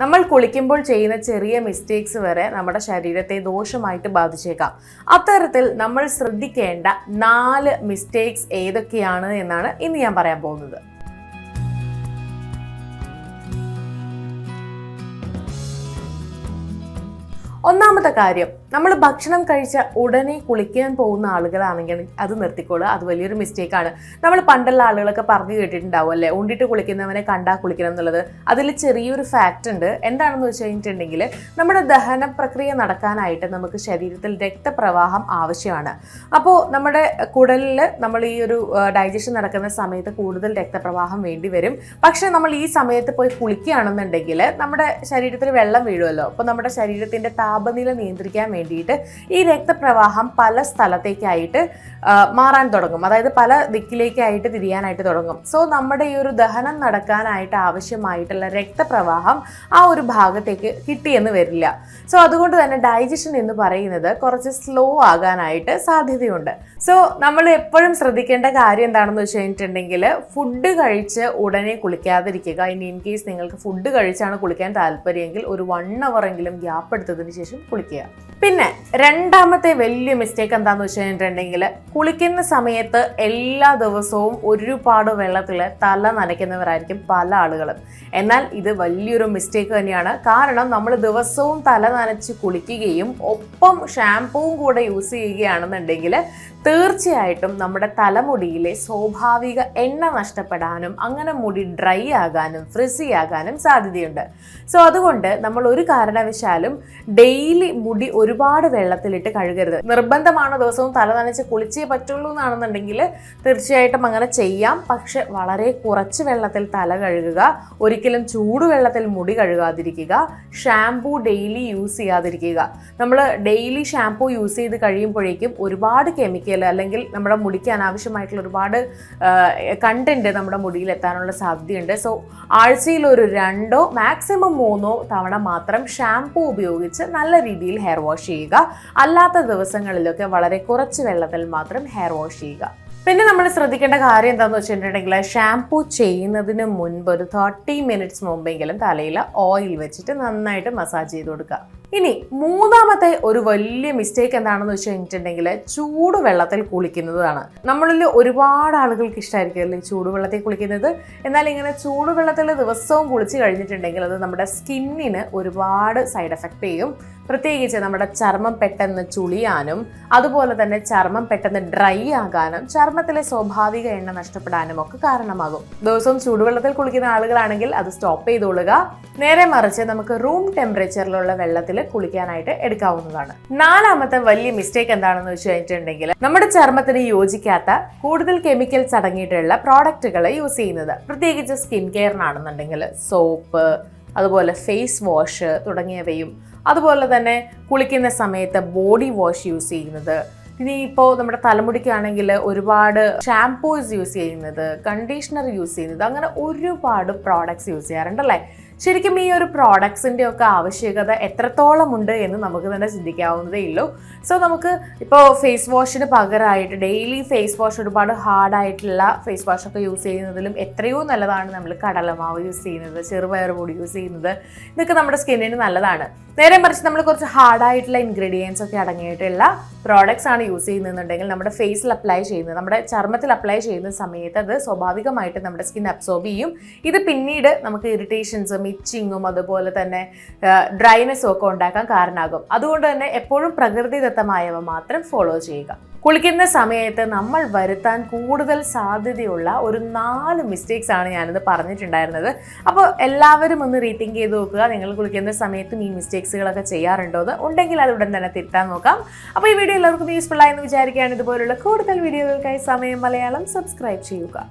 നമ്മൾ കുളിക്കുമ്പോൾ ചെയ്യുന്ന ചെറിയ മിസ്റ്റേക്സ് വരെ നമ്മുടെ ശരീരത്തെ ദോഷമായിട്ട് ബാധിച്ചേക്കാം. അത്തരത്തിൽ നമ്മൾ ശ്രദ്ധിക്കേണ്ട നാല് മിസ്റ്റേക്സ് ഏതൊക്കെയാണ് എന്നാണ് ഇന്ന് ഞാൻ പറയാൻ പോകുന്നത്. ഒന്നാമത്തെ കാര്യം നമ്മൾ ഭക്ഷണം കഴിച്ച ഉടനെ കുളിക്കാൻ പോകുന്ന ആളുകളാണെങ്കിൽ അത് നിർത്തിക്കോളുക. അത് വലിയൊരു മിസ്റ്റേക്കാണ് നമ്മൾ പണ്ടുള്ള ആളുകളൊക്കെ പറഞ്ഞു കേട്ടിട്ടുണ്ടാവും അല്ലേ? ഉണ്ടിട്ട് കുളിക്കുന്നവനെ കണ്ടാ കുളിക്കണം എന്നുള്ളത്. അതിൽ ചെറിയൊരു ഫാക്റ്റ് ഉണ്ട്. എന്താണെന്ന് വെച്ച് കഴിഞ്ഞിട്ടുണ്ടെങ്കിൽ നമ്മുടെ ദഹന പ്രക്രിയ നടക്കാനായിട്ട് നമുക്ക് ശരീരത്തിൽ രക്തപ്രവാഹം ആവശ്യമാണ്. അപ്പോൾ നമ്മുടെ കുടലിൽ നമ്മൾ ഈ ഒരു ഡൈജഷൻ നടക്കുന്ന സമയത്ത് കൂടുതൽ രക്തപ്രവാഹം വേണ്ടി വരും. പക്ഷേ നമ്മൾ ഈ സമയത്ത് പോയി കുളിക്കുകയാണെന്നുണ്ടെങ്കിൽ നമ്മുടെ ശരീരത്തിൽ വെള്ളം വീഴുമല്ലോ. അപ്പോൾ നമ്മുടെ ശരീരത്തിന്റെ താപനില നിയന്ത്രിക്കാൻ വേണ്ടിയിട്ട് ഈ രക്തപ്രവാഹം പല സ്ഥലത്തേക്കായിട്ട് മാറാൻ തുടങ്ങും. അതായത് പല ദിക്കിലേക്കായിട്ട് തിരിയാനായിട്ട് തുടങ്ങും. സോ നമ്മുടെ ഈ ഒരു ദഹനം നടക്കാനായിട്ട് ആവശ്യമായിട്ടുള്ള രക്തപ്രവാഹം ആ ഒരു ഭാഗത്തേക്ക് കിട്ടിയെന്ന് വരില്ല. സോ അതുകൊണ്ട് തന്നെ ഡൈജഷൻ എന്ന് പറയുന്നത് കുറച്ച് സ്ലോ ആകാനായിട്ട് സാധ്യതയുണ്ട്. സോ നമ്മൾ എപ്പോഴും ശ്രദ്ധിക്കേണ്ട കാര്യം എന്താണെന്ന് വെച്ച് കഴിഞ്ഞിട്ടുണ്ടെങ്കിൽ ഫുഡ് കഴിച്ച് ഉടനെ കുളിക്കാതിരിക്കുക. ഇനി ഇൻ കേസ് നിങ്ങൾക്ക് ഫുഡ് കഴിച്ചാണ് കുളിക്കാൻ താല്പര്യമെങ്കിൽ ഒരു വൺ അവർ എങ്കിലും ഗ്യാപ്പ് എടുത്തതിന് ശേഷം കുളിക്കുക. പിന്നെ രണ്ടാമത്തെ വലിയ മിസ്റ്റേക്ക് എന്താന്ന് വെച്ച് കഴിഞ്ഞിട്ടുണ്ടെങ്കിൽ കുളിക്കുന്ന സമയത്ത് എല്ലാ ദിവസവും ഒരുപാട് വെള്ളത്തിൽ തല നനയ്ക്കുന്നവരായിരിക്കും പല ആളുകളും എന്നാൽ ഇത് വലിയൊരു മിസ്റ്റേക്ക് തന്നെയാണ്. കാരണം നമ്മൾ ദിവസവും തല നനച്ച് കുളിക്കുകയും ഒപ്പം ഷാമ്പൂവും കൂടെ യൂസ് ചെയ്യുകയാണെന്നുണ്ടെങ്കിൽ തീർച്ചയായിട്ടും നമ്മുടെ തലമുടിയിലെ സ്വാഭാവിക എണ്ണ നഷ്ടപ്പെടാനും അങ്ങനെ മുടി ഡ്രൈ ആകാനും ഫ്രിസി ആകാനും സാധ്യതയുണ്ട്. സോ അതുകൊണ്ട് നമ്മൾ ഒരു കാരണവശാലും ഡെയിലി മുടി ഒരുപാട് വെള്ളത്തിലിട്ട് കഴുകരുത്. നിർബന്ധമാണ് ദിവസവും തല നനച്ച് കുളിച്ചേ പറ്റുള്ളൂ എന്നാണെന്നുണ്ടെങ്കിൽ തീർച്ചയായിട്ടും അങ്ങനെ ചെയ്യാം. പക്ഷെ വളരെ കുറച്ച് വെള്ളത്തിൽ തല കഴുകുക ഒരിക്കലും ചൂടുവെള്ളത്തിൽ മുടി കഴുകാതിരിക്കുക ഷാംപൂ ഡെയിലി യൂസ് ചെയ്യാതിരിക്കുക. നമ്മൾ ഡെയിലി ഷാംപൂ യൂസ് ചെയ്ത് കഴിയുമ്പോഴേക്കും ഒരുപാട് കെമിക്കൽ അല്ലെങ്കിൽ നമ്മുടെ മുടിക്ക് അനാവശ്യമായിട്ടുള്ള ഒരുപാട് കണ്ടന്റ് നമ്മുടെ മുടിയിൽ എത്താനുള്ള സാധ്യതയുണ്ട്. സോ ആഴ്ചയിൽ ഒരു രണ്ടോ മാക്സിമം മൂന്നോ തവണ മാത്രം ഷാംപൂ ഉപയോഗിച്ച് നല്ല രീതിയിൽ ഹെയർ വാഷ് ചെയ്യുക. അല്ലാത്ത ദിവസങ്ങളിലൊക്കെ വളരെ കുറച്ച് വെള്ളത്തിൽ മാത്രം ഹെയർ വാഷ് ചെയ്യുക. പിന്നെ നമ്മൾ ശ്രദ്ധിക്കേണ്ട കാര്യം എന്താണെന്ന് വെച്ചിട്ടുണ്ടെങ്കിൽ ഷാംപൂ ചെയ്യുന്നതിന് മുൻപ് ഒരു തേർട്ടി മിനിറ്റ്സ് മുമ്പെങ്കിലും തലയിൽ ഓയിൽ വെച്ചിട്ട് നന്നായിട്ട് മസാജ് ചെയ്ത് കൊടുക്കുക. ഇനി മൂന്നാമത്തെ ഒരു വലിയ മിസ്റ്റേക്ക് എന്താണെന്ന് വെച്ച് കഴിഞ്ഞിട്ടുണ്ടെങ്കിൽ ചൂടുവെള്ളത്തിൽ കുളിക്കുന്നതാണ്. നമ്മളിൽ ഒരുപാട് ആളുകൾക്ക് ഇഷ്ടമായിരിക്കും അല്ലേ ചൂടുവെള്ളത്തിൽ കുളിക്കുന്നത്? എന്നാൽ ഇങ്ങനെ ചൂടുവെള്ളത്തിൽ ദിവസവും കുളിച്ച് കഴിഞ്ഞിട്ടുണ്ടെങ്കിൽ അത് നമ്മുടെ സ്കിന്നിന് ഒരുപാട് സൈഡ് എഫക്റ്റ് ചെയ്യും. പ്രത്യേകിച്ച് നമ്മുടെ ചർമ്മം പെട്ടെന്ന് ചുളിയാനും അതുപോലെ തന്നെ ചർമ്മം പെട്ടെന്ന് ഡ്രൈ ആകാനും ചർമ്മത്തിലെ സ്വാഭാവിക എണ്ണ നഷ്ടപ്പെടാനും ഒക്കെ കാരണമാകും. ദിവസവും ചൂടുവെള്ളത്തിൽ കുളിക്കുന്ന ആളുകളാണെങ്കിൽ അത് സ്റ്റോപ്പ് ചെയ്തോളുക. നേരെ മറിച്ച് നമുക്ക് റൂം ടെമ്പറേച്ചറിലുള്ള വെള്ളത്തിൽ കുളിക്കാനായിട്ട് എടുക്കാവുന്നതാണ്. നാലാമത്തെ വലിയ മിസ്റ്റേക്ക് എന്താണെന്ന് വെച്ച് കഴിഞ്ഞിട്ടുണ്ടെങ്കിൽ നമ്മുടെ ചർമ്മത്തിന് യോജിക്കാത്ത കൂടുതൽ കെമിക്കൽസ് അടങ്ങിയിട്ടുള്ള പ്രോഡക്റ്റുകൾ യൂസ് ചെയ്യുന്നത്. പ്രത്യേകിച്ച് സ്കിൻ കെയറിനാണെന്നുണ്ടെങ്കിൽ സോപ്പ് അതുപോലെ ഫേസ് വാഷ് തുടങ്ങിയവയും അതുപോലെ തന്നെ കുളിക്കുന്ന സമയത്ത് ബോഡി വാഷ് യൂസ് ചെയ്യുന്നത്. ഇനി ഇപ്പോൾ നമ്മുടെ തലമുടിക്കാണെങ്കിൽ ഒരുപാട് ഷാംപൂസ് യൂസ് ചെയ്യുന്നത് കണ്ടീഷണർ യൂസ് ചെയ്യുന്നത് അങ്ങനെ ഒരുപാട് പ്രോഡക്ട്സ് യൂസ് ചെയ്യാറുണ്ടല്ലേ? ശരിക്കും ഈ ഒരു പ്രോഡക്ട്സിന്റെ ഒക്കെ ആവശ്യകത എത്രത്തോളം ഉണ്ട് എന്ന് നമുക്ക് തന്നെ ചിന്തിക്കാവുന്നതേ ഉള്ളൂ. സോ നമുക്ക് ഇപ്പോൾ ഫേസ് വാഷിന് പകരമായിട്ട് ഡെയിലി ഫേസ് വാഷ് ഒരുപാട് ഹാർഡായിട്ടുള്ള ഫേസ് വാഷൊക്കെ യൂസ് ചെയ്യുന്നതിലും എത്രയോ നല്ലതാണ് നമ്മൾ കടലമാവ് യൂസ് ചെയ്യുന്നത് ചെറുപയർ പൊടി യൂസ് ചെയ്യുന്നത്. ഇതൊക്കെ നമ്മുടെ സ്കിന്നിന് നല്ലതാണ്. നേരെ മറിച്ച് നമ്മൾ കുറച്ച് ഹാർഡായിട്ടുള്ള ഇൻഗ്രീഡിയൻസ് ഒക്കെ അടങ്ങിയിട്ടുള്ള പ്രോഡക്ട്സ് ആണ് യൂസ് ചെയ്യുന്നതെന്നുണ്ടെങ്കിൽ നമ്മുടെ ഫേസിൽ അപ്ലൈ ചെയ്യുന്നത് നമ്മുടെ ചർമ്മത്തിൽ അപ്ലൈ ചെയ്യുന്ന സമയത്ത് അത് സ്വാഭാവികമായിട്ട് നമ്മുടെ സ്കിൻ അബ്സോർബ് ചെയ്യും. ഇത് പിന്നീട് നമുക്ക് ഇറിറ്റേഷൻസും ഇച്ചിങ്ങും അതുപോലെ തന്നെ ഡ്രൈനെസ്സും ഒക്കെ ഉണ്ടാക്കാൻ കാരണമാകും അതുകൊണ്ട് തന്നെ എപ്പോഴും പ്രകൃതിദത്തമായവ മാത്രം ഫോളോ ചെയ്യുക. കുളിക്കുന്ന സമയത്ത് നമ്മൾ വരുത്താൻ കൂടുതൽ സാധ്യതയുള്ള ഒരു നാല് മിസ്റ്റേക്സ് ആണ് ഞാനിത് പറഞ്ഞിട്ടുണ്ടായിരുന്നത്. അപ്പോൾ എല്ലാവരും ഒന്ന് റീത്തിങ്ക് ചെയ്ത് നോക്കുക. നിങ്ങൾ കുളിക്കുന്ന സമയത്തും ഈ മിസ്റ്റേക്സുകളൊക്കെ ചെയ്യാറുണ്ടോ എന്ന് ഉണ്ടെങ്കിൽ അത് ഉടൻ തന്നെ തിരുത്താൻ നോക്കാം. അപ്പോൾ ഈ വീഡിയോ എല്ലാവർക്കും യൂസ്ഫുൾ ആയെന്ന് വിചാരിക്കുകയാണ്. ഇതുപോലുള്ള കൂടുതൽ വീഡിയോകൾക്കായി സമയം മലയാളം. സബ്സ്ക്രൈബ് ചെയ്യുക.